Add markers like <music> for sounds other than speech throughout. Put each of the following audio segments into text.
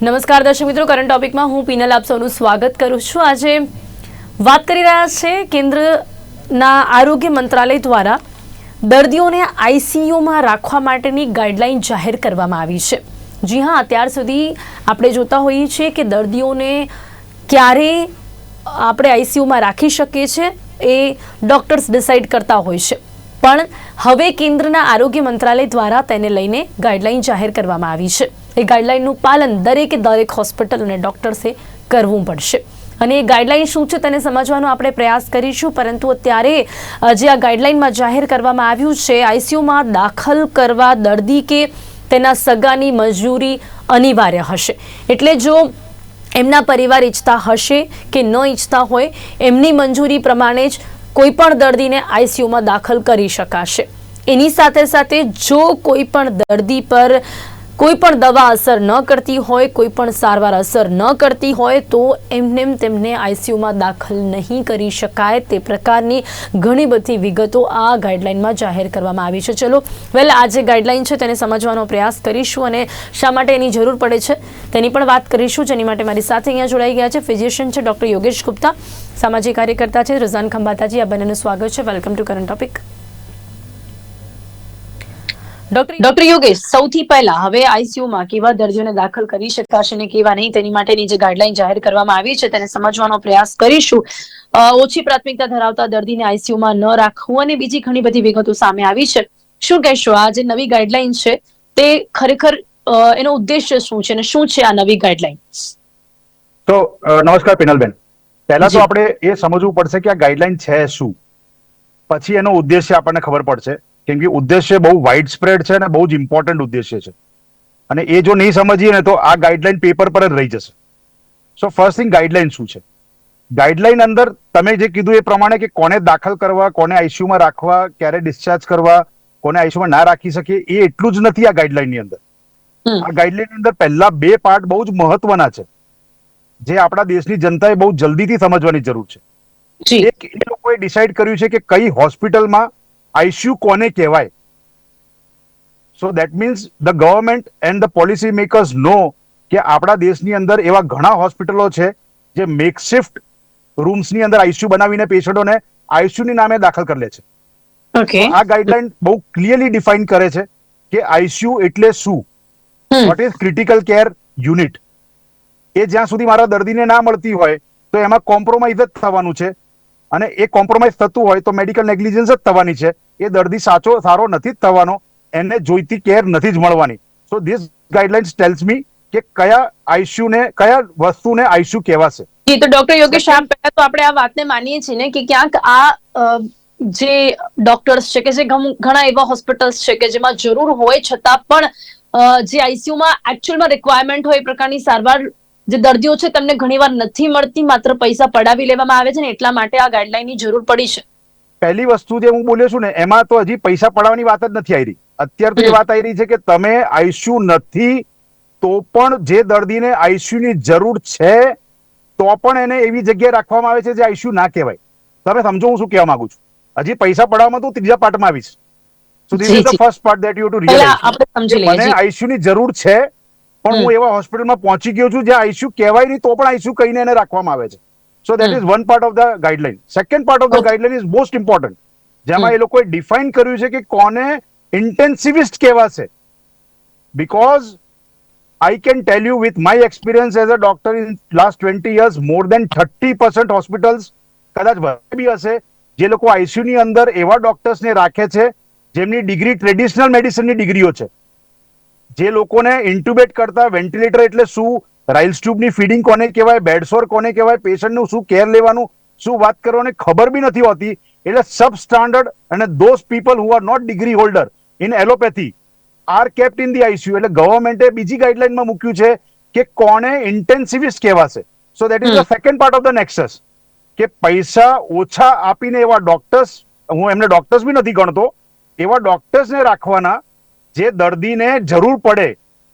નમસ્કાર દર્શક મિત્રો કરંટ ટોપિકમાં હું પીનલ આપ સૌનું સ્વાગત કરું છું. આજે વાત કરી રહ્યા છે કેન્દ્રના આરોગ્ય મંત્રાલય દ્વારા દર્દીઓને આઈસીયુમાં રાખવા માટેની ગાઈડલાઈન જાહેર કરવામાં આવી છે. જી હા, અત્યાર સુધી આપણે જોતા હોઈએ છીએ કે દર્દીઓને ક્યારે આપણે આઈસીયુમાં રાખી શકીએ છીએ એ ડોક્ટર્સ ડિસાઇડ કરતા હોય છે. પણ હવે કેન્દ્રના આરોગ્ય મંત્રાલય દ્વારા તેને લઈને ગાઈડલાઈન જાહેર કરવામાં આવી છે. એ ગાઈડલાઈનનું પાલન દરેકે દરેક હોસ્પિટલ અને ડૉક્ટર્સે કરવું પડશે. અને એ ગાઈડલાઈન શું છે તેને સમજવાનો આપણે પ્રયાસ કરીશું, પરંતુ અત્યારે જે આ ગાઈડલાઈનમાં જાહેર કરવામાં આવ્યું છે, આઈસીયુમાં દાખલ કરવા દર્દી કે તેના સગાની મંજૂરી અનિવાર્ય હશે. એટલે જો એમના પરિવાર ઈચ્છતા હશે કે ન ઈચ્છતા હોય, એમની મંજૂરી પ્રમાણે જ કોઈપણ દર્દીને આઈસીયુમાં દાખલ કરી શકાશે. એની સાથે સાથે જો કોઈ પણ દર્દી પર કોઈ પણ દવા અસર ન કરતી હોય, કોઈ પણ સારવાર અસર ન કરતી હોય, તો એમને તેમને આઈસીયુમાં દાખલ નહીં કરી શકાય. તે પ્રકારની ઘણી બધી વિગતો આ ગાઈડલાઇનમાં જાહેર કરવામાં આવી છે. ચલો, વેલ, આ જે ગાઈડલાઇન છે તેને સમજવાનો પ્રયાસ કરીશું અને શા માટે એની જરૂર પડે છે તેની પણ વાત કરીશું. જેની માટે મારી સાથે અહીંયા જોડાઈ ગયા છે ફિઝિશિયન છે ડૉક્ટર યોગેશ ગુપ્તા, સામાજિક કાર્યકર્તા છે, રઝાન ખંભાતાજી, આ બંનેનું સ્વાગત છે. Welcome to current topic. Doctor doctor Yogesh સૌથી પહેલા હવે આઈસીયુમાં કેવા દર્દીઓને દાખલ કરી શકાશે ને કેવા નહીં તેની માટેની જે ગાઈડલાઈન જાહેર કરવામાં આવી છે તેને સમજવાનો પ્રયાસ કરીશું. ઓછી પ્રાથમિકતા ધરાવતા દર્દીને આઈસીયુમાં ન રાખવું અને બીજી ઘણી બધી વિગતો સામે આવી છે. શું કહેશો આ જે નવી ગાઈડલાઈન છે તે ખરેખર અ, એનો ઉદ્દેશ્ય શું છે અને શું છે આ નવી ગાઈડલાઈન? તો નમસ્કાર પિનલબેન. પહેલા તો આપણે એ સમજવું પડશે કે આ ગાઈડલાઈન છે શું. પછી એનો ઉદ્દેશ્ય આપણને ખબર પડશે. કેમ કે ઉદ્દેશ્ય બહુ વાઇડ સ્પ્રેડ છે અને બહુ જ ઇમ્પોર્ટન્ટ ઉદ્દેશ્ય છે. અને એ જો નહીં સમજીએ ને તો આ ગાઈડલાઈન પેપર પર જ રહી જશે. સો ફર્સ્ટ થિંગ ગાઈડલાઈન શું છે? ગાઈડલાઈન અંદર તમે જે કીધું એ પ્રમાણે કે કોને દાખલ કરવા કોને આઈસીયુમાં રાખવા ક્યારે ડિસ્ચાર્જ કરવા કોને આઈસીયુમાં ના રાખી શકીએ એ એટલું જ નથી આ ગાઈડલાઈનની અંદર. આ ગાઈડલાઈન અંદર પહેલા બે પાર્ટ બહુ જ મહત્વના છે. જે આપણા દેશની જનતાએ બહુ જલ્દીથી સમજવાની જરૂર છે. એક એ લોકોએ ડિસાઈડ કર્યું છે કે કઈ હોસ્પિટલમાં આઈસીયુ કોને કહેવાય? So that means the government and the policy makers know કે આપણા દેશની અંદર એવા ઘણા હોસ્પિટલો છે જે મેકશિફ્ટ રૂમ્સની અંદર આઈસીયુ બનાવીને પેશન્ટોને આઈસીયુ ની નામે દાખલ કરી લે છે. આ ગાઈડલાઈન બહુ ક્લિયરલી ડિફાઇન કરે છે કે આઈસીયુ એટલે શું? What is critical care unit એ જ્યાં સુધી મારા દર્દીને ના મળતી હોય તો એમાં કોમ્પ્રોમાઇઝ જ થવાનું છે. અને એ કોમ્પ્રોમાઇઝ થતું હોય તો મેડિકલ નેગ્લિજન્સ જ થવાની છે. એ દર્દી સાચો, સારો નથી જ થવાનો. એને જોઈતી કેર નથી જ મળવાની. So this guidelines tells me કે કયા આઈસીયુ ને, કયા વસ્તુને આઈસીયુ કહેવાશે. જી, તો ડોક્ટર યોગેશ આપ પહેલા તો આપણે આ વાતને માનીએ છીએ ને કે ક્યાંક આ જે ડોક્ટર્સ છે કે જે ઘણા એવા હોસ્પિટલ્સ છે કે જેમાં જરૂર હોય છતાં પણ જે આઈસીયુમાં એકચ્યુઅલમાં રિક્વાયરમેન્ટ હોય એ પ્રકારની સારવાર જે દર્દીઓ છે તેમને ઘણીવાર નથી મળતી માત્ર પૈસા પડાવી લેવામાં આવે છે ને એટલા માટે આ ગાઈડલાઈનની જરૂર પડી છે. પહેલી વસ્તુ જે હું બોલ્યો છું ને એમાં તો હજી પૈસા પડાવવાની વાત જ નથી આવી અત્યારે તો એ વાત આવી રહી છે કે તમે આઈસીયુ નથી તો પણ જે દર્દીને આઈસીયુ ની જરૂર છે તો પણ એને એવી જગ્યાએ રાખવામાં આવે છે જે આઈસીયુ ના કહેવાય. તમે સમજો હું શું કહેવા માંગુ છું? હજી પૈસા પડાવવામાં તો ત્રીજા પાર્ટમાં આવીશ. So this is the first part that you to realise મને આઈસીયુ ની જરૂર છે પણ હું એવા હોસ્પિટલમાં પહોંચી ગયો છું જ્યાં આઈસીયુ કહેવાય નહીં તો પણ આઈસીયુ કહીને એને રાખવામાં આવે છે. So that. Is one part of the guideline second part of the. Guideline is most important જેમાં એ લોકોએ ડિફાઇન કર્યું છે કે કોને ઇન્ટેન્સિવિસ્ટ કહેવાશે. Because I can tell you with my experience as a doctor in last twenty years more than thirty percent hospitals કદાચ બી હશે જે લોકો આઈસીયુની અંદર એવા ડોક્ટર્સને રાખે છે જેમની ડિગ્રી ટ્રેડિશનલ મેડિસિનની ડિગ્રીઓ છે. જે લોકોને ઇન્ટુબેટ કરતા વેન્ટિલેટર એટલે શું? રાઇલ્સ ટ્યુબની ફીડિંગ કોને કહેવાય? બેડસોર કોને કહેવાય? પેશન્ટનું શું કેર લેવાનું? શું વાત કરવાની ખબર બી નથી હોતી. એટલે સબ સ્ટાન્ડર્ડ અને those people who are not degree holder in allopathy are kept in the ICU એટલે ગવર્મેન્ટે બીજી ગાઈડલાઈનમાં મૂક્યું છે કે કોને ઇન્ટેન્સિવિસ્ટ કહેવાશે. So that is the second part of the nexus કે પૈસા ઓછા આપીને એવા ડોક્ટર્સ હું એમને ડોક્ટર્સ બી નથી ગણતો એવા ડોક્ટર્સને રાખવાના જે દર્દીને જરૂર પડે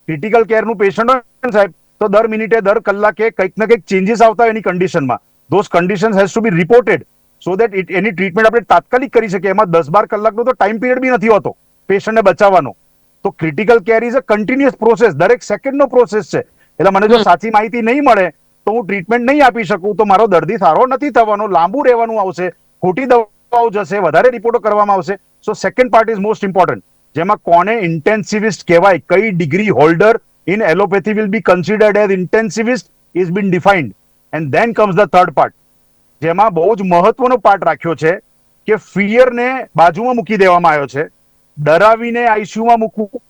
ક્રિટિકલ કેરનું પેશન્ટ હોય સાહેબ તો દર મિનિટે દર કલાકે કંઈક ને કંઈક ચેન્જીસ આવતા હોય એની કન્ડિશનમાં those condition has to be reported so that it any treatment આપણે તાત્કાલિક કરી શકીએ. એમાં દસ બાર કલાકનો તો ટાઈમ પીરિયડ બી નથી હોતો પેશન્ટને બચાવવાનો. તો critical care is a continuous process દરેક સેકન્ડનો પ્રોસેસ છે. એટલે મને જો સાચી માહિતી નહીં મળે તો હું ટ્રીટમેન્ટ નહીં આપી શકું તો મારો દર્દી સારો નથી થવાનો લાંબુ રહેવાનું આવશે ખોટી દવાઓ જશે વધારે રિપોર્ટો કરવામાં આવશે. So second part is most important જેમાં કોને ઇન્ટેન્સિવિસ્ટ કહેવાય, કઈ degree holder in allopathy will be considered as intensivist is been defined and then comes the third part જેમાં બહુ જ મહત્વનો પાર્ટ રાખ્યો છે કે ફિયરને બાજુમાં મૂકી દેવામાં આવ્યો છે. ડરાવીને આઈસીયુમાં મૂકવું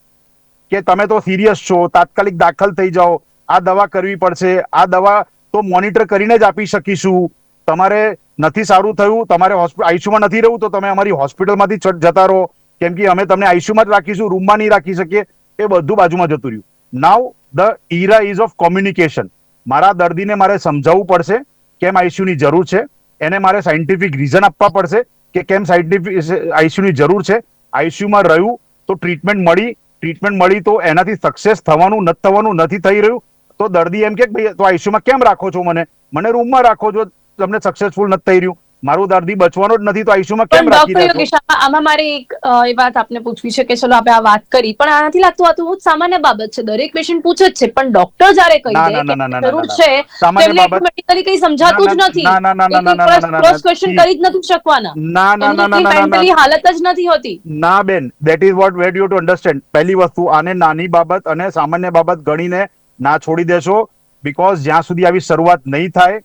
કે તમે તો સિરિયસ છો, તાત્કાલિક દાખલ થઈ જાઓ, આ દવા કરવી પડશે, આ દવા તો મોનિટર કરીને જ આપી શકીશું. તમારે નથી સારું થયું, તમારે આઈસીયુમાં નથી રહેવું, તો તમે અમારી હોસ્પિટલમાંથી જતા રહો. કેમ કે અમે તમને આઈસીયુમાં જ રાખીશું, રૂમમાં નહીં રાખી શકીએ, એ બધું બાજુમાં જતું રહ્યું. Now the era is of communication મારા દર્દીને મારે સમજાવવું પડશે કેમ આઈસીયુની જરૂર છે. એને મારે સાયન્ટિફિક રીઝન આપવા પડશે કે કેમ સાયન્ટિફિક આઈસીયુની જરૂર છે. આઈસીયુમાં રહ્યું તો ટ્રીટમેન્ટ મળી ટ્રીટમેન્ટ મળી તો એનાથી સક્સેસ થવાનું નથી થવાનું, નથી થઈ રહ્યું. તો દર્દી એમ કે ભાઈ, તો આઈસીયુમાં કેમ રાખો છો મને? મને રૂમમાં રાખો છો તમને સક્સેસફુલ નથી થઈ રહ્યું. મારું દર્દી બચવાનો જ નથી તો આઈસીયુમાં કેમ રાખી દેશો આમાં મારે એક એ વાત આપને પૂછવી છે કે ચલો આપણે આ વાત કરી પણ આ નથી લાગતું આ બહુ સામાન્ય બાબત છે દરેક પેશન્ટ પૂછે જ છે પણ ડોક્ટર જ્યારે કહી દે કે જરૂર છે સામાન્ય બાબત મેડિકલી કઈ સમજાતું જ નથી ના ના ના ના ના ક્રોસ ક્વેશ્ચન કરી જ નથી શકવાના ના ના ના ના ના મેન્ટલી હાલત જ નથી હોતી ના બેન that is what wait you to understand પહેલી વસ્તુ આને નાની બાબત અને સામાન્ય બાબત ગણીને ના છોડી દેશો બીકોઝ જ્યાં સુધી આવી શરૂઆત નહીં થાય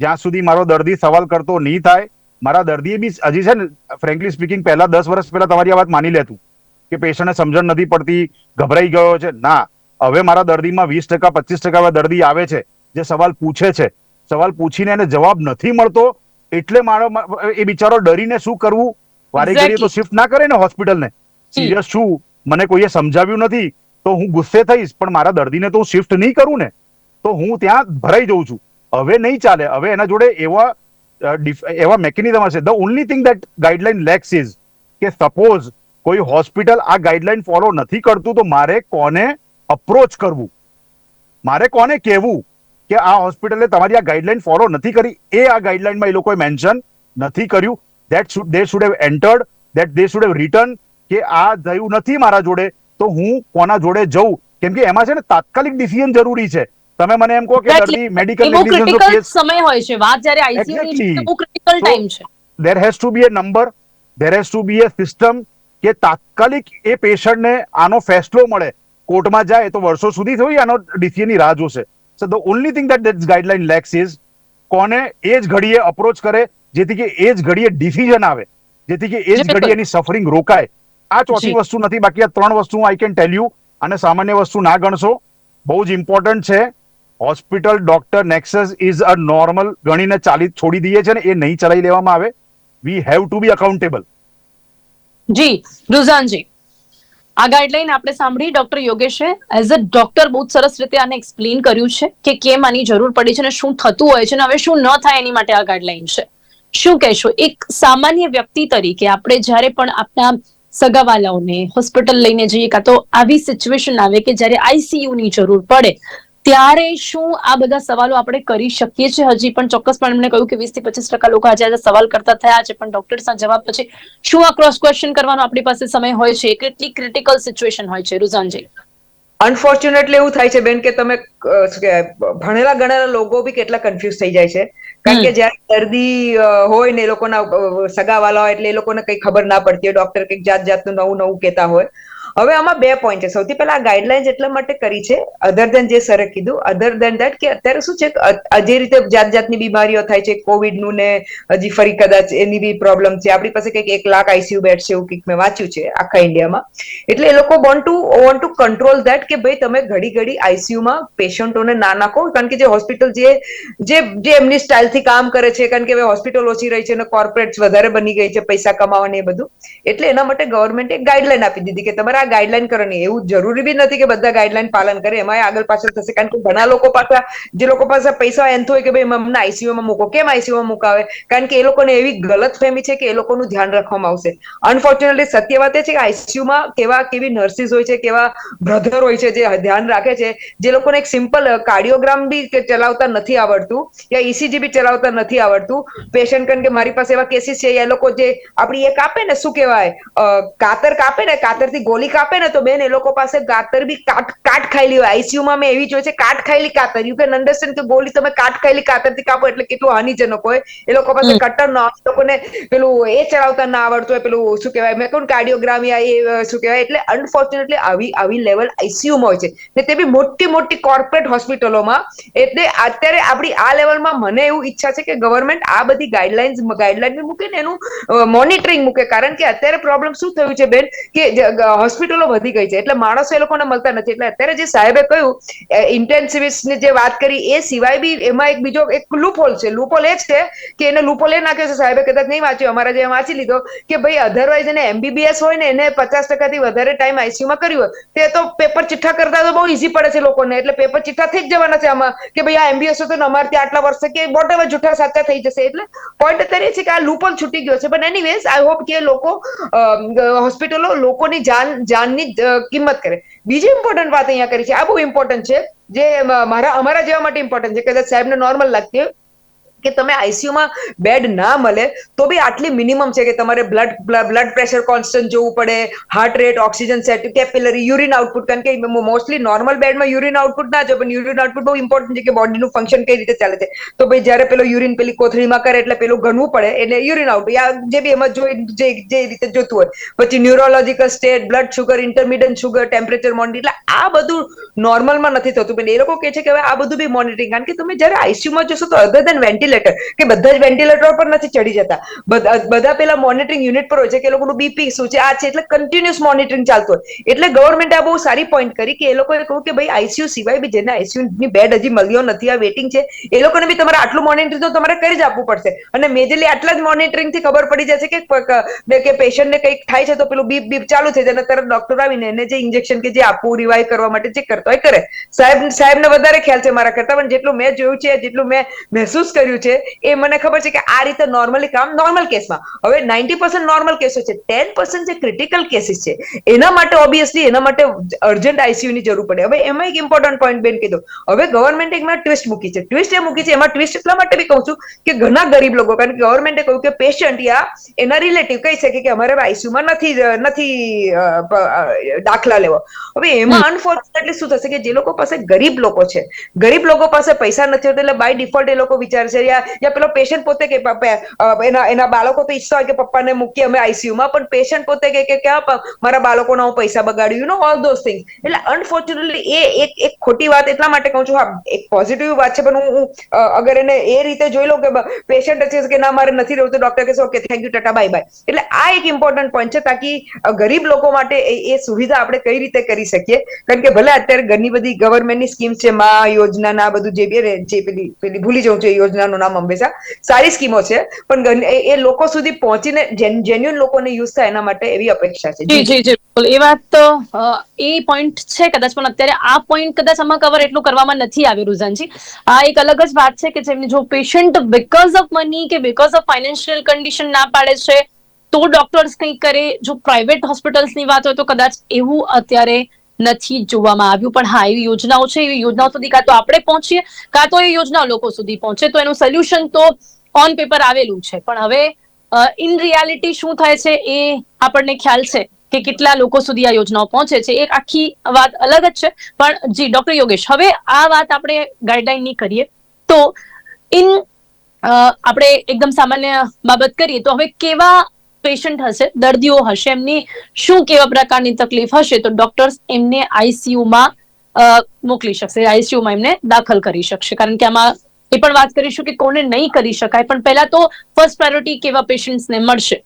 જ્યાં સુધી મારો દર્દી સવાલ કરતો નહીં થાય મારા દર્દીએ બી હજી છે ને ફ્રેન્કલી સ્પીકિંગ પહેલા દસ વર્ષ પહેલા તમારી આ વાત માની લેતું કે પેશન્ટને સમજણ નથી પડતી ગભરાઈ ગયો છે. ના હવે મારા દર્દીમાં વીસ ટકા પચીસ ટકા દર્દી આવે છે જે સવાલ પૂછે છે. સવાલ પૂછીને એને જવાબ નથી મળતો એટલે મારો એ બિચારો ડરીને શું કરવું? વારે ઘડીએ તો શિફ્ટ ના કરે ને હોસ્પિટલને. સિરિયસ છું. મને કોઈએ સમજાવ્યું નથી તો હું ગુસ્સે થઈશ પણ મારા દર્દીને તો હું શિફ્ટ નહીં કરું ને તો હું ત્યાં ભરાઈ જઉં છું. હવે નહીં ચાલે. હવે એના જોડે એવા એવા મેકેનિઝમ હશે. The only thing that guideline lacks is કે સપોઝ કોઈ હોસ્પિટલ આ ગાઈડલાઈન ફોલો નથી કરતું, તો મારે કોને અપ્રોચ કરવું? મારે કોને કહેવું કે આ હોસ્પિટલે તમારી આ ગાઈડલાઈન ફોલો નથી કરી? એ આ ગાઈડલાઈનમાં એ લોકોએ મેન્શન નથી કર્યું. That should they should have entered that they should have return કે આ થયું નથી મારા જોડે, તો હું કોના જોડે જઉં? કેમ કે એમાં છે ને તાત્કાલિક ડિસિઝન જરૂરી છે. તમે મને એમ કહો કે દર્દી મેડિકલ ક્રિટિકલ સમય હોય છે. વાત જ્યારે આઈસીયુ ની તો બહુ ક્રિટિકલ ટાઈમ છે. There has to be a number there has to be a system કે તાત્કાલિક એ પેશન્ટને આનો ફેસલો મળે. કોર્ટમાં જાય તો વર્ષો સુધી થોડી આનો ડીસીએ ની રાહ જોશે. So the only thing that that guideline lacks is કોને એ જ ઘડીએ અપ્રોચ કરે જેથી કે એ જ ઘડીએ ડિસિઝન આવે જેથી કે એ જ ઘડીએ એની સફરિંગ રોકાય. આ ચોથી વસ્તુ નથી બાકી આ ત્રણ વસ્તુ આઈ કેન ટેલ યુ અને સામાન્ય વસ્તુ ના ગણશો. બહુ જ ઇમ્પોર્ટન્ટ છે. Hospital doctor nexus is a normal ગણીને ચાલી છોડી દઈએ છે ને, એ નહીં ચલાવી લેવામાં આવે. We have to be accountable ji, Ruzanji. આ ગાઈડલાઈન આપણે સાંભળી ડોક્ટર યોગેશે એઝ અ ડોક્ટર બહુ સરસ રીતે આને એક્સપ્લેન કર્યું છે કે કેમ આની જરૂર પડી છે અને શું થતું હોય છે અને હવે શું ન થાય એની માટે આ ગાઈડલાઈન છે. શું કહેશો? એક સામાન્ય વ્યક્તિ તરીકે આપણે જ્યારે પણ આપણા સગાવાલાઓને હોસ્પિટલ લઈને જઈએ, કાં તો આવી સિચ્યુએશન આવે કે જ્યારે આઈસીયુ ની જરૂર પડે ત્યારે શું આ બધા સવાલો આપણે કરી શકીએ છીએ? હજી પણ ચોક્કસપણે એમણે કહ્યું કે વીસથી પચીસ ટકા લોકો આજે સવાલ કરતા થયા છે પણ ડોક્ટર્સના જવાબ પછી શું આ ક્રોસ ક્વેશ્ચન કરવાનો આપણી પાસે સમય હોય છે? કેટલી ક્રિટિકલ સિચ્યુએશન હોય છે રુઝાનજી? અનફોર્ચ્યુનેટલી એવું થાય છે બેન કે તમે ભણેલા ગણેલા લોકો બી કેટલા કન્ફ્યુઝ થઈ જાય છે. કારણ કે. જ્યારે દર્દી હોય ને એ લોકોના સગાવાલા હોય એટલે એ લોકોને કઈ ખબર ના પડતી હોય ડોક્ટર કંઈક જાત જાતનું નવું નવું કહેતા હોય. હવે આમાં બે પોઈન્ટ છે. સૌથી પહેલા આ ગાઈડલાઇન્સ એટલા માટે કરી છે અધર દેન જે સરે કીધું અધર દેન દેટ કે અત્યારે શું છે જે રીતે જાત જાતની બીમારીઓ થાય છે કોવિડનું હજી ફરી કદાચ એની બી પ્રોબ્લેમ છે. આપણી પાસે કંઈક એક લાખ આઈસીયુ બેડ છે એવું કંઈક મેં વાંચ્યું છે આખા ઇન્ડિયામાં એટલે એ લોકો want to want to control that કે ભાઈ તમે ઘડી ઘડી આઈસીયુમાં પેશન્ટોને ના નાખો, કારણ કે જે હોસ્પિટલ જે જે એમની સ્ટાઇલથી કામ કરે છે, કારણ કે હવે હોસ્પિટલ ઓછી રહી છે અને કોર્પોરેટ વધારે બની ગઈ છે, પૈસા કમાવાની એ બધું. એટલે એના માટે ગવર્મેન્ટે એક ગાઈડલાઈન આપી દીધી કે તમારે આ ગાઈડલાઈન કરવાની. એવું જરૂરી બી નથી કે બધા ગાઈડલાઈન પાલન કરે. એમાં આગળ પાછળ થશે. કારણ કે ઘણા લોકો પાસે, જે લોકો પાસે પૈસા એમ હોય કે ભાઈ અમને આઈસીયુમાં મૂકો. કેમ આઈસીયુમાં મુકાવે? કારણ કે એ લોકોને એવી ગલત ફેમી છે કે એ લોકોનું ધ્યાન રાખવામાં આવશે. અનફોર્ચ્યુનેટલી સત્ય વાત એ છે કે આઈસીયુમાં કેવા કેવી નર્સિસ હોય છે, કેવા બ્રધર હોય છે જે ધ્યાન રાખે છે, જે લોકોને એક સિમ્પલ કાર્ડિયોગ્રામ બી ચલાવતા નથી આવડતું યા ઈસીજી બી ચલાવતા નથી આવડતું. પેશન્ટ કારણ કે મારી પાસે એવા કેસીસ છે એ લોકો જે આપણી એક આપે ને શું કહેવાય? કાતર કાપે ને કાતરથી ગોલી ગોળી આપે ને તો બેન એ લોકો પાસે કાતર બી કાટ કાટ ખાયેલી હોય. આઈસીયુમાં મેં એવી જોઈ છે કાટ ખાયેલી કાતર. યુ કેન અન્ડરસ્ટેન્ડ કે ગોળી તમે કાટ ખાયેલી કાતરથી કાપો એટલે કેટલું હાનિજનક હોય. એ લોકો પાસે કટર ન લોકોને પેલું એ ચડાવતા ના આવડતું હોય પેલું શું કહેવાય મેં કહું કાર્ડિયોગ્રામી એ શું કહેવાય એટલે અનફોર્ચ્યુનેટલી આવી આવી લેવલ આઈસીયુમાં હોય છે. ને તે બી મોટી મોટી કોર્પોરેટ હોસ્પિટલોમાં એટલે અત્યારે આપણી આ લેવલમાં મને એવું ઈચ્છા છે કે ગવર્મેન્ટ આ બધી ગાઈડલાઇન્સ ગાઈડલાઇન મૂકે ને એનું મોનિટરિંગ મૂકે. કારણ કે અત્યારે પ્રોબ્લેમ શું થયું છે બેન? કે હોસ્પિટલો વધી ગઈ છે. એટલે માણસો એ લોકોને મળતા નથી. એટલે અત્યારે જે સાહેબે કહ્યું ઇન્ટેન્સિવિસ્ટની જે વાત કરી, એ સિવાય બી એમાં એક બીજો એક લૂપહોલ છે. લૂપહોલ એ છે કે એને લૂપહોલ એ નાખ્યો છે. સાહેબે કદાચ નહીં વાંચ્યો, અમારા જે વાંચી લીધો કે ભાઈ અધરવાઇઝ એને એમબીબીએસ હોય ને, એને પચાસ ટકાથી વધારે ટાઈમ આઈસીયુમાં કર્યું હોય, તે તો પેપર ચિઠ્ઠા કરતા તો બહુ ઈઝી પડે છે લોકોને. એટલે પેપર ચિઠ્ઠા થઈ જ જવાના છે આમાં કે ભાઈ આ એમબીએસ તો અમારે ત્યાં આટલા વર્ષે કે વોટ એવર જૂઠા સાચા થઈ જશે. એટલે પોઈન્ટ અત્યારે છે કે આ લૂપહોલ છૂટી ગયો છે. પણ એનીવેઝ આઈ હોપ કે લોકો હોસ્પિટલો લોકોની જાન જાનની કિંમત કરે. બીજી ઇમ્પોર્ટન્ટ વાત અહીંયા કરી છે. આ બહુ ઇમ્પોર્ટન્ટ છે. જે મારા, અમારા જેવા માટે ઇમ્પોર્ટન્ટ છે કદાચ સાહેબને નોર્મલ લાગતી હોય કે તમે આઈસીયુમાં બેડ ના મળે, તો બી આટલી મિનિમમ છે કે તમારે બ્લડ બ્લડ પ્રેશર કોન્સ્ટન્ટ જોવું પડે heart rate oxygen sat capillary urine output કારણ કે મોસ્ટલી નોર્મલ બેડમાં યુરિન આઉટપુટ ના જો પણ યુરિન આઉટપુટ બહુ ઇમ્પોર્ટન્ટ છે કે બોડીનું ફંક્શન કઈ રીતે ચાલે છે. તો ભાઈ જ્યારે પેલો યુરિન પેલી કોથળીમાં કરે એટલે પેલું ગણવું પડે, એટલે યુરિન આઉટ યા જે બી એમાં જોઈ, જે જે રીતે જોતું હોય. પછી neurological state blood sugar intermittent sugar temperature monitor એટલે આ બધું નોર્મલમાં નથી થતું. પણ એ લોકો કહે છે કે હવે આ બધું બી મોનિટરિંગ કારણ કે તમે જ્યારે આઈસીયુમાં જશો તો અધર દેન વેન્ટિલેટર કે બધા જ વેન્ટિલેટર પર નથી ચડી જતા. બધા પેલા મોનિટરિંગ યુનિટ પર હોય છે કે એ લોકોનું બીપી શું છે, આ છે, એટલે કન્ટિન્યુઅસ મોનિટરિંગ ચાલતું હોય. એટલે ગવર્મેન્ટે આ બહુ સારી પોઈન્ટ કરી કે એ લોકોએ કહ્યું કે ભાઈ આઈસીયુ સિવાય બી જેને આઈસીયુ ની બેડ હજી મળ્યો નથી, આ વેટિંગ છે, એ લોકોને બી તમારે આટલું મોનિટરિંગ તો તમારે કરી જ આપવું પડશે. અને મેજરલી આટલા જ મોનિટરિંગથી ખબર પડી જશે કે ક- પેશન્ટને કંઈક થાય છે તો પેલું બીપ બીપ ચાલુ થઈ જાય તરત ડોક્ટર આવીને એને જે ઇન્જેક્શન કે જે આપવું રિવાઈવ કરવા માટે જે કરતો હોય કરે. સાહેબ, સાહેબને વધારે ખ્યાલ છે મારા કરતા, પણ જેટલું મેં જોયું છે, જેટલું મેં મહેસૂસ કર્યું છે? એ મને ખબર છે કે આ રીતે નોર્મલી કામ નોર્મલ કેસમાં હવે નાઇન્ટી પર્સન્ટ નોર્મલ કેસો છે. ટેન પર્સન્ટ જે ક્રિટિકલ કેસીસ છે એના માટે ઓબ્વિયસલી એના માટે અર્જન્ટ આઈસીયુ ની જરૂર પડે. હવે એમાં એક ઇમ્પોર્ટન્ટ પોઈન્ટ બેન કીધું. હવે ગવર્મેન્ટે એમાં ટ્વિસ્ટ મૂકી છે. ટ્વિસ્ટ એ મૂકી છે એમાં ટ્વિસ્ટ એટલા માટે બી કહું છું કે ઘણા ગરીબ લોકો કારણ કે ગવર્મેન્ટે કહ્યું કે પેશન્ટ યા એના રિલેટિવ કહી શકે કે અમારે આઈસીયુમાં નથી નથી દાખલા લેવો. હવે એમાં અનફોર્ચ્યુનેટલી શું થશે કે જે લોકો પાસે ગરીબ લોકો છે ગરીબ લોકો પાસે પૈસા નથી હોતા એટલે બાય ડિફોલ્ટ એ લોકો વિચારે છે યા પેલો પેશન્ટ પોતે કે એના એના બાળકો તો ઈચ્છતા હોય કે પપ્પાને મૂકીએ અમે આઈસીયુમાં પણ પેશન્ટ પોતે કે કે, ક્યાં મારા બાળકોના હું પૈસા બગાડ્યું નો ઓલ ધોઝ થિંગ એટલે અનફોર્ચ્યુનેટલી એ એક એક ખોટી વાત એટલા માટે કહું છું, હા, એક પોઝિટિવ વાત છે, પણ હું અગર એને એ રીતે જોઈ લઉં કે પેશન્ટ છે કે ના, મારે નથી રહેવું, તો ડોક્ટર કહેશે okay thank you tata bye bye એટલે આ એક ઇમ્પોર્ટન્ટ પોઈન્ટ છે, તાકી ગરીબ લોકો માટે એ સુવિધા આપણે કઈ રીતે કરી શકીએ? કારણ કે ભલે અત્યારે ઘણી બધી ગવર્મેન્ટની સ્કીમ છે, મા યોજના ના બધું જે બી જે પેલી પેલી ભૂલી જાઉં છું, એ યોજનાનું નામ અંબેસા. સારી સ્કીમો છે, પણ એ લોકો સુધી પહોંચીને જેન્યુઅન લોકોને યુઝ થાય એના માટે એવી અપેક્ષા છે. જી જી બિલકુલ. એ વાત તો એ પોઈન્ટ છે કદાચ, પણ અત્યારે આ પોઈન્ટ કદાચ આમાં કવર એટલું કરવામાં નથી આવ્યું, રુઝાનજી. આ એક અલગ જ વાત છે કે જેમની જો પેશન્ટ બીકોઝ ઓફ મની કે બીકોઝ ઓફ ફાઇનાન્શિયલ કન્ડિશન ના પાડે છે, તો ડોક્ટર્સ કંઈક કરે. જો પ્રાઇવેટ હોસ્પિટલ્સની વાત હોય તો કદાચ એવું અત્યારે નથી જોવામાં આવ્યું. પણ હા, એવી યોજનાઓ છે. એવી યોજનાઓ સુધી કાં તો આપણે પહોંચીએ, કાં તો એ યોજના લોકો સુધી પહોંચે. તો એનું સોલ્યુશન તો ઓન પેપર આવેલું છે. પણ હવે ઇન રિયાલિટી શું થાય છે એ આપણને ખ્યાલ છે કે કેટલા લોકો સુધી આ યોજનાઓ પહોંચે છે. એક આખી વાત અલગ જ છે. પણ જી, ડોક્ટર યોગેશ, હવે આ વાત આપણે ગાઈડલાઈનની કરીએ તો ઇન આપણે એકદમ સામાન્ય બાબત કરીએ તો હવે કેવા પેશન્ટ હશે, દર્દીઓ હશે, એમની શું કેવા પ્રકારની તકલીફ હશે, તો ડોક્ટર્સ એમને આઈસીયુમાં મોકલી શકશે આઈસીયુમાં એમને દાખલ કરી શકશે. કારણ કે આમાં એ પણ વાત કરીશું કે કોને નહીં કરી શકાય, પણ પહેલા તો ફર્સ્ટ પ્રાયોરિટી કેવા પેશન્ટ્સને મળશે?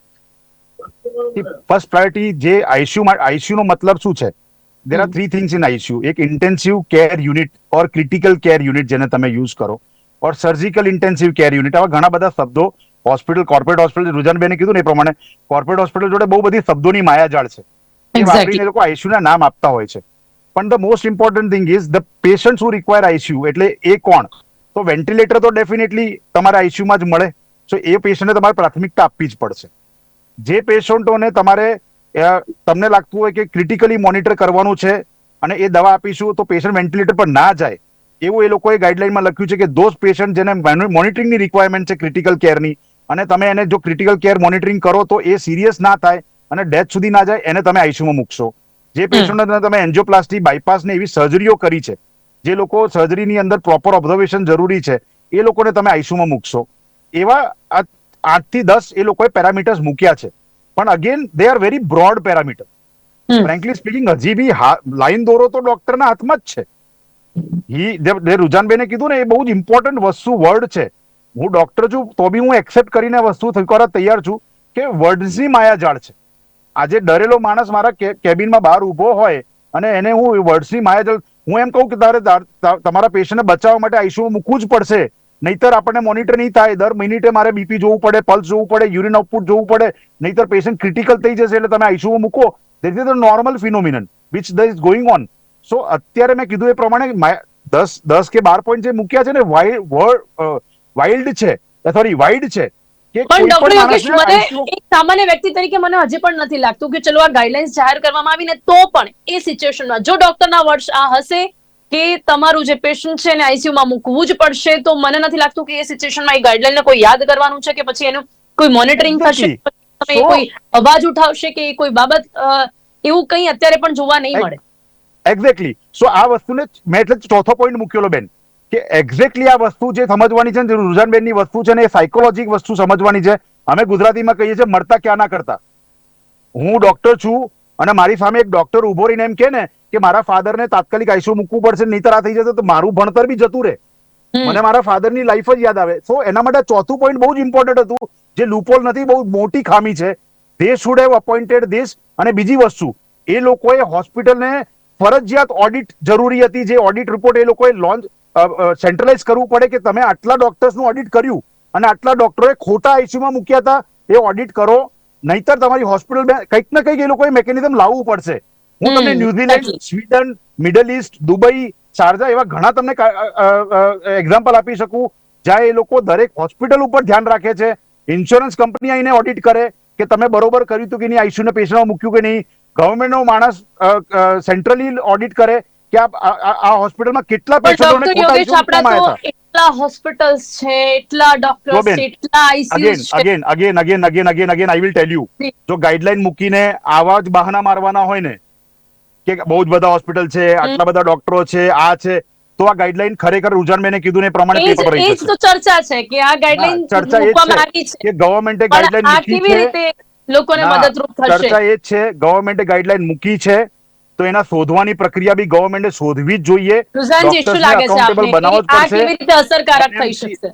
ફર્સ્ટ પ્રાયોરિટી જે આઈસીયુમાં આઈસીયુનો મતલબ શું છે? There are three things in ICU એક intensive care unit or critical care unit જેને તમે યુઝ કરો. Or surgical intensive care unit આવા ઘણા બધા શબ્દો હોસ્પિટલ કોર્પોરેટ હોસ્પિટલ રુજાનબેને કીધું ને એ પ્રમાણે કોર્પોરેટ હોસ્પિટલ જોડે બહુ બધી શબ્દોની માયાજાળ છે. એ વાપરીને લોકો આઈસીયુના નામ આપતા હોય છે. પણ the most important thing is the patient who require ICU. એટલે એ કોણ? તો વેન્ટિલેટર તો ડેફિનેટલી તમારે આઈસીયુમાં જ મળે. સો એ પેશન્ટને તમારે પ્રાથમિકતા આપવી જ પડશે. જે પેશન્ટોને તમારે તમને લાગતું હોય કે ક્રિટિકલી મોનિટર કરવાનું છે અને એ દવા આપીશું તો પેશન્ટ વેન્ટિલેટર પર ના જાય એવું એ લોકોએ ગાઈડલાઈનમાં લખ્યું છે કે દોઝ પેશન્ટ જેને મોનિટરિંગની રિક્વાયરમેન્ટ છે ક્રિટિકલ કેરની અને તમે એને જો ક્રિટિકલ કેર મોનિટરિંગ કરો તો એ સિરિયસ ના થાય અને ડેથ સુધી ના જાય એને તમે આઈસીયુમાં મૂકશો. જે પેશન્ટને તમે એન્જિયોપ્લાસ્ટી બાયપાસ ને એવી સર્જરીઓ કરી છે જે લોકો સર્જરીની અંદર પ્રોપર ઓબ્ઝર્વેશન જરૂરી છે એ લોકોને તમે આઈસીયુમાં મૂકશો. એવા આઠથી દસ એ લોકોએ પેરામીટર્સ મૂક્યા છે. પણ again they are very broad parameter. Frankly speaking હજી બી લાઈન દોરો તો ડોક્ટરના હાથમાં જ છે. હી જે રુજાનબેને કીધું ને એ બહુ જ ઇમ્પોર્ટન્ટ વસ્તુ વર્ડ છે. હું ડોક્ટર છું, તો બી હું એક્સેપ્ટ કરીને વસ્તુ કરવા તૈયાર છું કે વર્ડ્સની માયાજાળ છે. આજે ડરેલો માણસ મારા કેબિનમાં બહાર ઊભો હોય અને એને હું વર્ડ્સની માયાજાળ, હું એમ કહું કે તારે તમારા પેશન્ટને બચાવવા માટે આઈસીયુ મૂકવું જ પડશે. નહીતર આપણને મોનિટર નહીં થાય. દર મિનિટે મારે બીપી જોવું પડે પલ્સ જોવું પડે યુરિન આઉટપુટ જોવું પડે. નહીતર પેશન્ટ ક્રિટિકલ થઈ જશે એટલે તમે આઈસીયુ મૂકો. That is the normal phenomenon which the is going on so અત્યારે મેં કીધું એ પ્રમાણે દસ દસ કે બાર પોઈન્ટ જે મૂક્યા છે ને વાઇલ્ડ છે. સોરી વાઇડ છે. પણ ડોક્ટર યોગેશ મને એક સામાન્ય વ્યક્તિ તરીકે મને હજી પણ નથી લાગતું કે ચલો આ ગાઈડલાઇન્સ જાહેર કરવામાં આવીને તો પણ એ સિચ્યુએશનમાં જો ડોક્ટરના વર્ષ આ હશે કે તમારું જે પેશન્ટ છે એને આઈસીયુમાં મૂકવું જ પડશે તો મને નથી લાગતું કે એ સિચ્યુએશનમાં એ ગાઈડલાઈનને કોઈ યાદ કરવાનું છે કે પછી એનું કોઈ મોનિટરિંગ થશે. તમે કોઈ અવાજ ઉઠાવશે કે કોઈ બાબત એવું કંઈ અત્યારે પણ જોવા નહીં મળે. એક્ઝેક્ટલી સો આ વસ્તુને મેં એટલે ચોથો પોઈન્ટ મૂકેલો બેન. કે એક્ઝેક્ટલી આ વસ્તુ જે સમજવાની છે ને રુઝાનબેનની વસ્તુ છે ને એ સાયકોલોજીક વસ્તુ સમજવાની છે. અમે ગુજરાતીમાં કહીએ છીએ મળતા ક્યાં ના કરતા. હું ડોક્ટર છું અને મારી સામે એક ડોક્ટર ઊભો રહીને એમ કે ને કે મારા ફાધરને તાત્કાલિક આઈસીયુ મૂકવું પડશે નહીતર આ થઈ જશે તો મારું ભણતર બી જતું રહે. મને મારા ફાધરની લાઈફ જ યાદ આવે. સો એના માટે ચોથું પોઈન્ટ બહુ જ ઇમ્પોર્ટન્ટ હતું. જે લૂપોલ નથી બહુ મોટી ખામી છે. They should have appointed this અને બીજી વસ્તુ. એ લોકોએ હોસ્પિટલને ફરજિયાત ઓડિટ જરૂરી હતી. જે ઓડિટ રિપોર્ટ એ લોકોએ લોન્ચ સેન્ટ્રલાઇઝ કરવું પડે કે તમે આટલા ડોક્ટર્સનું ઓડિટ કર્યું અને આટલા ડોક્ટરોએ ખોટા આઈસીયુમાં મૂક્યા હતા એ ઓડિટ કરો. નહીતર તમારી હોસ્પિટલ કંઈક ને કંઈક એ લોકોએ મેકેનિઝમ લાવવું પડશે. હું તમને New Zealand Sweden middle east Dubai Sharjah એવા ઘણા તમને એક્ઝામ્પલ આપી શકું જ્યાં એ લોકો દરેક હોસ્પિટલ ઉપર ધ્યાન રાખે છે. ઇન્સ્યોરન્સ કંપની આવીને ઓડિટ કરે કે તમે બરોબર કર્યું હતું કે નહીં આઈસીયુને પેશન્ટમાં મૂક્યું કે નહીં. ગવર્મેન્ટનો માણસ સેન્ટ્રલી ઓડિટ કરે. કે આ- હોસ્પિટલમાં કેટલા પેશન્ટોને એટલા હોસ્પિટલ્સ છે એટલા ડોક્ટર્સ છે એટલા આઈસીયુ છે. Again again again again again again I will tell you જો. ગાઈડલાઈન મૂકીને આવા જ બહાના મારવાના હોય ને કે બહુ જ બધા હોસ્પિટલ છે આટલા બધા ડોક્ટરો છે આ છે તો આ ગાઈડલાઈન ખરેખર મેને કીધું ને એ પ્રમાણે પેપર રહી જ તો ચર્ચા છે કે આ ગાઈડલાઈન ચર્ચા એ છે કે ગવર્મેન્ટે ગાઈડલાઈન મૂકી છે? લોકોને મદદરૂપ થશે? ચર્ચા એ જ છે ગવર્મેન્ટે ગાઈડલાઈન મૂકી છે તો એના શોધવાની પ્રક્રિયા બી ગવર્મેન્ટે શોધવી જ જોઈએ. અસરકારક થઈ શકશે?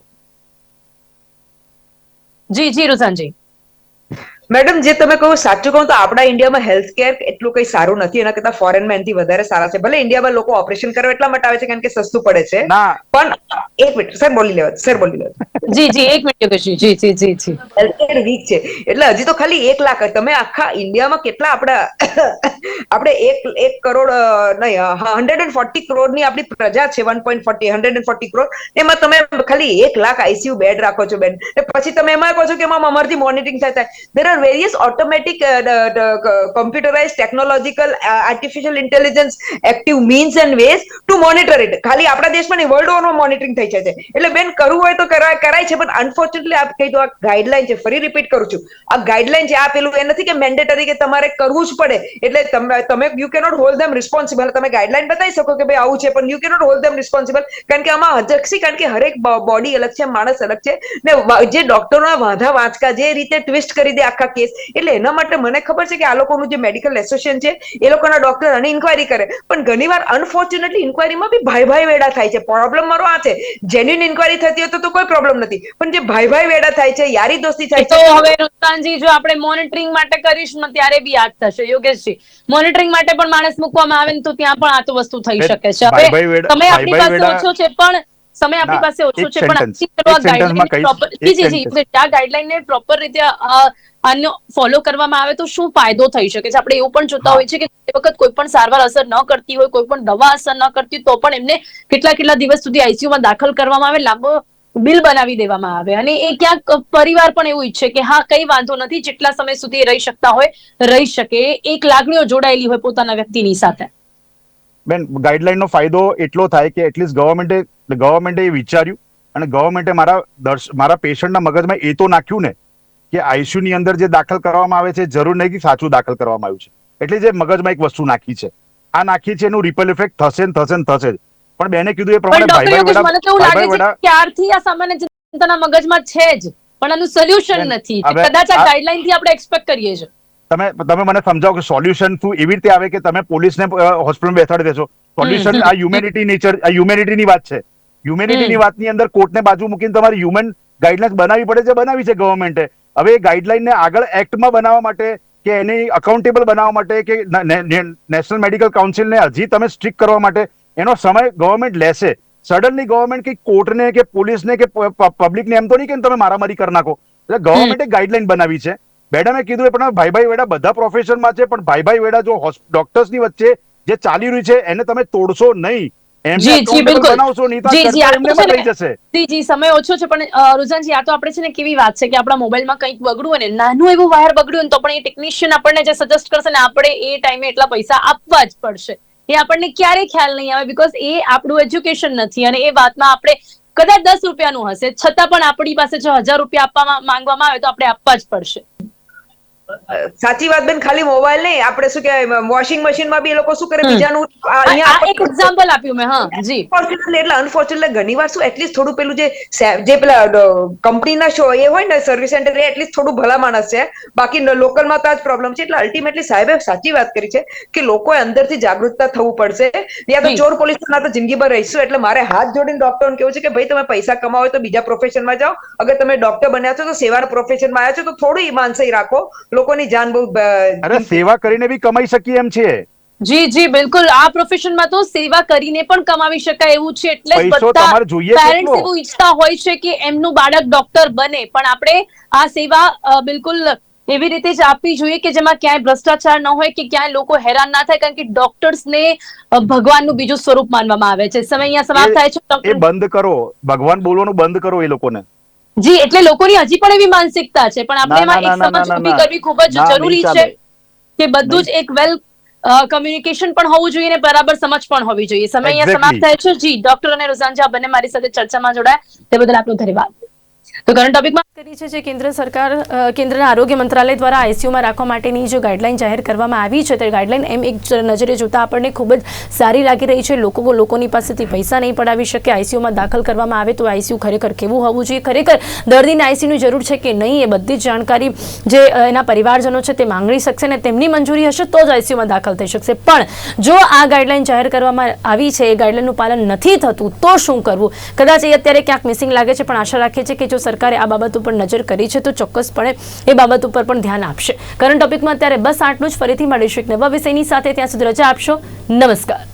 જી જી રુઝાનજી મેડમ જે તમે કહો સાચું કહું તો આપણા ઇન્ડિયામાં હેલ્થ કેર એટલું કઈ સારું નથી. એના કરતા ફોરેનમાં એનાથી વધારે સારા છે. ભલે ઇન્ડિયામાં લોકો ઓપરેશન કરવા એટલા માટે આવે છે કારણ કે સસ્તું પડે છે. પણ એક મિનિટ સર બોલી લેવા સર બોલી લેવા <laughs> જી જી એક મિનિટ યોગેશજી જી જી જી જી. હેલ્થકેર વીક છે. એટલે હજી તો ખાલી એક લાખ તમે આખા ઇન્ડિયામાં કેટલા આપણા <coughs> આપણે એક એક કરોડ નહીં હંડ્રેડ એન્ડ ફોર્ટી કરોડની આપણી પ્રજા છે one point forty hundred and forty crore. એમાં તમે ખાલી એક લાખ આઈસીયુ બેડ રાખો છો બેન. પછી તમે એમાં કહો છો કે એમાં અમારથી મોનિટરિંગ થાય there are various computerized computerise uh, artificial intelligence active means and ways to monitor it. ખાલી આપણા દેશમાં નહીં વર્લ્ડ ઓવરમાં મોનિટરિંગ થઈ જાય છે. એટલે બેન કરવું હોય તો કરાય છે પણ અનફોર્ચ્યુનેટલી આપ કહી દો આ ગાઈડલાઈન છે ફરી રિપીટ કરું છું. આ ગાઈડલાઈન છે આ પેલું એ નથી કે મેન્ડેટરી કે તમારે કરવું જ પડે. એટલે તમે તમે you cannot hold them responsible તમે ગાઈડલાઈન બતાવી શકો કે ભાઈ આવું છે પણ you cannot hold them responsible કારણ કે આમાં હજક્ષી કારણ કે હરેક બોડી અલગ છે માણસ અલગ છે. ને જે ડોક્ટરોના વાંધા વાંચકા જે રીતે ટ્વિસ્ટ કરી દે આખા કેસ એટલે એના માટે મને ખબર છે કે આ લોકોનું જે મેડિકલ એસોસિએશન છે એ લોકોના ડોક્ટર અને ઇન્કવાયરી કરે. પણ ઘણીવાર અનફોર્ચ્યુનેટલી ઇન્કવાયરીમાં બી ભાઈ ભાઈ વેડા થાય છે. પ્રોબ્લેમ મારો આ છે. જેન્યુઇન ઇન્કવાયરી થતી હોય તો કોઈ પ્રોબ્લેમ નથી. પણ જે ભાઈ ભાઈ વેડા થાય છે યારી દોસ્તી થાય થાય તો છે હવે રુસ્તાનજી જો આપણે મોનિટરિંગ માટે કરીશું ત્યારે બી યાદ થશે. યોગેશજી મોનિટરિંગ માટે પણ માણસ મૂકવામાં આવે ને તો ત્યાં પણ આ તો વસ્તુ થઈ શકે છે. તમે હવે આપણી પાસે ઓછો છે પણ સમય આપણી પાસે ઓછો છે પણ ચલો આ એક જી જી જી આ ગાઈડલાઈનને પ્રોપર રીતે આનો ફોલો કરવામાં આવે તો શું ફાયદો થઈ શકે છે? આપણે એવું પણ જોતા હોય છે કે તે વખત કોઈ પણ સારવાર અસર ન કરતી હોય કોઈ પણ દવા અસર ન કરતી તો પણ એમને કેટલા કેટલા દિવસ સુધી આઈસીયુમાં માં દાખલ કરવામાં આવે લાંબો બિલ બનાવી દેવામાં આવે. અને એ ક્યાંક પરિવાર પણ એવું ઈચ્છે કે હા કઈ વાંધો નથી જેટલા સમય સુધી રહી શકતા હોય રહી શકે. એક લાગણીઓ જોડાયેલી હોય પોતાના વ્યક્તિની સાથે. બેન ગાઈડલાઈનનો ફાયદો એટલો થાય કે એટલીસ્ટ ગવર્મેન્ટે ગવર્મેન્ટે એ વિચાર્યું અને ગવર્મેન્ટે મારા દર્શ મારા પેશન્ટના મગજમાં એ તો નાખ્યું ને કે આઈસીયુની અંદર જે દાખલ કરવામાં આવે છે જરૂર નહીં કે સાચું દાખલ કરવામાં આવ્યું છે. એટલે જે મગજમાં એક વસ્તુ નાખી છે. આ નાખી છે એનું રિપલ ઇફેક્ટ થશે ને થશે ને થશે જ. પણ બેને કીધું એ પ્રમાણે ભાઈ ભાઈ વેડા ક્યારથી આ સામાન્ય જનતાના મગજમાં છે જ પણ આનું સોલ્યુશન નથી. કદાચ આ- ગાઈડલાઈનથી આપણે એક્સપેક્ટ કરીએ છીએ તમે તમે મને સમજાવો કે સોલ્યુશન શું? એવી રીતે આવે કે તમે પોલીસને હોસ્પિટલમાં બેસાડી દેશો. સોલ્યુશન આ હ્યુમેનિટી નેચર આ હ્યુમેનિટીની વાત છે. હ્યુમેનિટીની વાતની અંદર કોર્ટને બાજુ મૂકીને તમારે હ્યુમન ગાઈડલાઇન્સ બનાવી પડે છે બનાવી છે ગવર્મેન્ટે હવે એ ગાઈડલાઇનને આગળ એક્ટમાં બનાવવા માટે કે એની અકાઉન્ટેબલ બનાવવા માટે કે નેશનલ મેડિકલ કાઉન્સિલને હજી તમે સ્ટ્રિક્ટ કરવા માટે એનો સમય ગવર્મેન્ટ લેશે. સડનલી ગવર્મેન્ટ કે કોર્ટને કે પોલીસને કે પબ્લિકને એમ તો નહીં કે તમે મારામારી કરી નાખો. એટલે ગવર્મેન્ટે ગાઈડલાઈન બનાવી છે. મેડમે કીધું એ પણ ભાઈ ભાઈ વેડા બધા પ્રોફેશનમાં છે પણ ભાઈ ભાઈ વેડા જો ડોક્ટર્સની વચ્ચે જે ચાલી રહ્યું છે એને તમે તોડશો નહીં. જી જી બિલકુલ. જી જી જી જી સમય ઓછો છે પણ રુઝાનજી આ તો આપણે છે ને કેવી વાત છે કે આપણા મોબાઈલમાં કંઈક બગડ્યું હોય ને નાનું એવું વાયર બગડ્યું ને તો પણ એ ટેકનિશિયન આપણને જે સજેસ્ટ કરશે ને આપણે એ ટાઈમે એટલા પૈસા આપવા જ પડશે. એ આપણને ક્યારેય ખ્યાલ નહીં આવે બીકોઝ એ આપણું એજ્યુકેશન નથી અને એ વાતમાં આપણે કદાચ દસ રૂપિયાનું હશે છતાં પણ આપણી પાસે જો હજાર રૂપિયા આપવામાં માંગવામાં આવે તો આપણે આપવા જ પડશે. સાચી વાત બેન ખાલી મોબાઈલ નહીં આપણે શું કહેવાય વોશિંગ મશીનમાં બી એ લોકો શું કરે બીજાનું અહીંયા એક એક્ઝામ્પલ આપ્યું મેં હા જી. એટલે અનફોર્ચ્યુનેટલી ઘણી વાર શું એટલીસ્ટ થોડું પેલું જે જે પેલા કંપનીના શો એ હોય ને સર્વિસ સેન્ટર એ એટલીસ્ટ થોડું ભલા માણસ છે. બાકી લોકલમાં તો આ જ પ્રોબ્લેમ છે. એટલે અલ્ટિમેટલી સાહેબે સાચી વાત કરી છે કે લોકોએ અંદરથી જાગૃતતા થવું પડશે. યા તો ચોર પોલીસ ના તો જિંદગીભર રહીશું. એટલે મારે હાથ જોડીને ડોક્ટરને કેવું છે કે ભાઈ તમે પૈસા કમાવો તો બીજા પ્રોફેશનમાં જાઓ. અગર તમે ડોક્ટર બન્યા છો તો સેવાના પ્રોફેશનમાં આવ્યા છો તો થોડું ઈમાનસઈ રાખો. લોકોની જાન બહુ અરે સેવા કરીને બી કમાઈ શકીએ એમ છે જી જી બિલકુલ. આ પ્રોફેશનમાં તો સેવા કરીને પણ કમાવી શકાય એવું છે. એટલે બધા પેરેન્ટ્સ એવું ઈચ્છતા હોય છે કે એમનું બાળક ડોક્ટર બને. પણ આપણે આ સેવા બિલકુલ એવી રીતે જ આપવી જોઈએ કે જેમાં ક્યાંય ભ્રષ્ટાચાર ન હોય કે ક્યાંય લોકો હેરાન ના થાય કારણ કે ડોક્ટર્સને ભગવાન ભગવાનનું બીજું સ્વરૂપ માનવામાં આવે છે. સમય અહીંયા સમાપ્ત થાય છે એ બંધ કરો. ભગવાન બોલવાનું બંધ કરો એ લોકોને. જી એટલે લોકોની હજી પણ એવી માનસિકતા છે. પણ આપણે એમાં એક સમજ ઊભી કરવી ખૂબ જ જરૂરી છે કે બધું જ એક વેલ કમ્યુનિકેશન પણ હોવું જોઈએ અને બરાબર સમજ પણ હોવી જોઈએ. સમય અહીંયા સમાપ્ત થાય છે. જી ડોક્ટર અને રુઝાનજા બંને મારી સાથે ચર્ચામાં જોડાયા. તે બદલ આપનો ધન્યવાદ. તો કરંટ ટોપિકમાં કરી છે જે કેન્દ્ર સરકાર કેન્દ્રના આરોગ્ય મંત્રાલય દ્વારા આઈસીયુમાં રાખવા માટેની જે ગાઈડલાઈન જાહેર કરવામાં આવી છે, તે ગાઈડલાઈન એમ એક નજરે જોતા આપણને ખૂબ જ સારી લાગી રહી છે. લોકો લોકોની પાસેથી પૈસા નહીં પડાવી શકે આઈસીયુમાં દાખલ કરવામાં આવે તો આઈસીયુ ખરેખર કેવું હોવું જોઈએ? ખરેખર દર્દીને આઈસીયુની જરૂર છે કે નહીં એ બધી જ જાણકારી જે એના પરિવારજનો છે તે માંગણી શકશે અને તેમની મંજૂરી હશે તો જ આઈસીયુમાં દાખલ થઈ શકશે. પણ જો આ ગાઈડલાઈન જાહેર કરવામાં આવી છે, એ ગાઈડલાઈનનું પાલન નથી થતું, તો શું કરવું? કદાચ એ અત્યારે ક્યાંક મિસિંગ લાગે છે, પણ આશા રાખીએ છીએ કે જો સરકારે આ બાબત ઉપર નજર કરી છે તો ચોક્કસપણે એ બાબત ઉપર પણ ધ્યાન આપશે. કરંટ ટોપિકમાં અત્યારે બસ આટલું જ. ફરીથી મળીશું એક નવા વિષયની સાથે. ત્યાં સુધી રજા આપશો. નમસ્કાર.